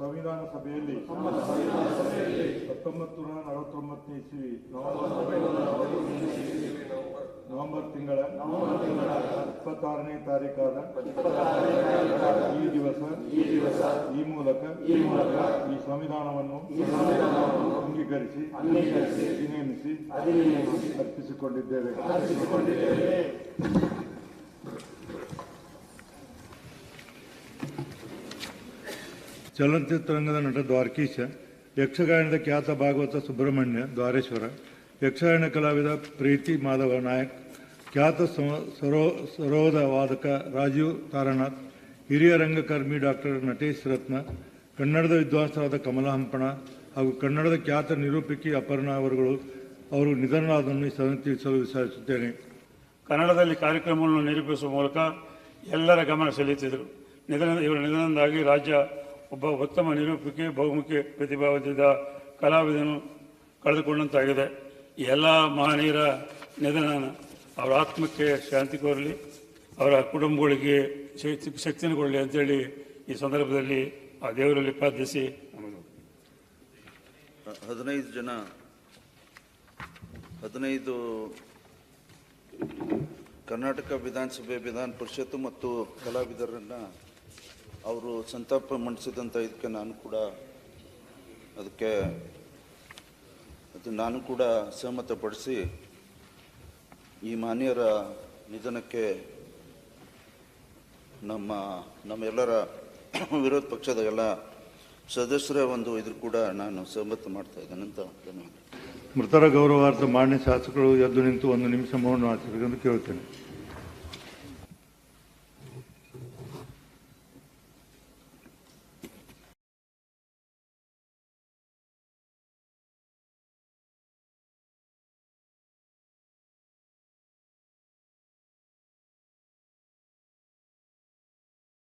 ಸಂವಿಧಾನ ಸಭೆಯಲ್ಲಿ ಹತ್ತೊಂಬತ್ತು ನೂರ ನಲವತ್ತೊಂಬತ್ತನೇ ಇಸ್ವಿ ನವೆಂಬರ್ ತಿಂಗಳ ಇಪ್ಪತ್ತಾರನೇ ತಾರೀಕಾದ ಈ ದಿವಸ ಈ ಮೂಲಕ ಈ ಸಂವಿಧಾನವನ್ನು ಅಂಗೀಕರಿಸಿ ಅಭಿನಯಿಸಿ ಅರ್ಪಿಸಿಕೊಂಡಿದ್ದೇವೆ. ಚಲನಚಿತ್ರರಂಗದ ನಟ ದ್ವಾರಕೀಶ ಯಕ್ಷಗಾನದ ಖ್ಯಾತ ಭಾಗವತ ಸುಬ್ರಹ್ಮಣ್ಯ ದ್ವಾರೇಶ್ವರ ಯಕ್ಷಗಾನ ಕಲಾವಿದ ಪ್ರೀತಿ ಮಾಧವ ನಾಯಕ್, ಖ್ಯಾತ ಸರೋ ಸರೋದ ವಾದಕ ರಾಜೀವ್ ತಾರನಾಥ್, ಹಿರಿಯ ರಂಗಕರ್ಮಿ ಡಾಕ್ಟರ್ ನಟೇಶ್ ರತ್ನ, ಕನ್ನಡದ ವಿದ್ವಾಂಸರಾದ ಕಮಲ ಹಂಪಣ ಹಾಗೂ ಕನ್ನಡದ ಖ್ಯಾತ ನಿರೂಪಕಿ ಅಪರ್ಣಾ ಅವರುಗಳು ಅವರು ನಿಧನರಾದನ್ನು ಈ ಸದನ ತಿಳಿಸಲು ವಿಚಾರಿಸುತ್ತೇನೆ. ಕನ್ನಡದಲ್ಲಿ ಕಾರ್ಯಕ್ರಮವನ್ನು ನಿರೂಪಿಸುವ ಮೂಲಕ ಎಲ್ಲರ ಗಮನ ಸೆಳೆಯುತ್ತಿದ್ದರು. ನಿಧನ, ಇವರ ನಿಧನದಿಂದಾಗಿ ರಾಜ್ಯ ಒಬ್ಬ ಉತ್ತಮ ನಿರೂಪಕಿ, ಬಹುಮುಖಿ ಪ್ರತಿಭಾವಂತಿದ್ದ ಕಲಾವಿದನು ಕಳೆದುಕೊಂಡಂತಾಗಿದೆ. ಎಲ್ಲ ಮಹನೀಯರ ನಿಧನ ಅವರ ಆತ್ಮಕ್ಕೆ ಶಾಂತಿ ಕೋರಲಿ, ಅವರ ಕುಟುಂಬಗಳಿಗೆ ಶಕ್ತಿ, ಶಕ್ತಿಯನ್ನು ಕೊಡಲಿ ಅಂತೇಳಿ ಈ ಸಂದರ್ಭದಲ್ಲಿ ಆ ದೇವರಲ್ಲಿ ಪ್ರಾರ್ಥಿಸಿ ಹದಿನೈದು ಜನ, ಹದಿನೈದು ಕರ್ನಾಟಕ ವಿಧಾನಸಭೆ ವಿಧಾನ ಪರಿಷತ್ತು ಮತ್ತು ಕಲಾವಿದರನ್ನು ಅವರು ಸಂತಾಪ ಮಂಡಿಸಿದಂಥ ಇದಕ್ಕೆ ನಾನು ಕೂಡ ಅದಕ್ಕೆ ಅದು ನಾನು ಕೂಡ ಸಹಮತಪಡಿಸಿ ಈ ಮಾನ್ಯರ ನಿಧನಕ್ಕೆ ನಮ್ಮ ನಮ್ಮೆಲ್ಲರ ವಿರೋಧ ಪಕ್ಷದ ಎಲ್ಲ ಸದಸ್ಯರ ಒಂದು ಇದ್ರ ಕೂಡ ನಾನು ಸಹಮತ ಮಾಡ್ತಾ ಇದ್ದೇನೆ ಅಂತ ಧನ್ಯವಾದ. ಮೃತರ ಗೌರವಾರ್ಥ ಮಾನ್ಯ ಶಾಸಕರು ಎದ್ದು ನಿಂತು ಒಂದು ನಿಮಿಷ ಮೌನ ಆಚರಿಸಬೇಕೆಂದು ಕೇಳುತ್ತೇನೆ.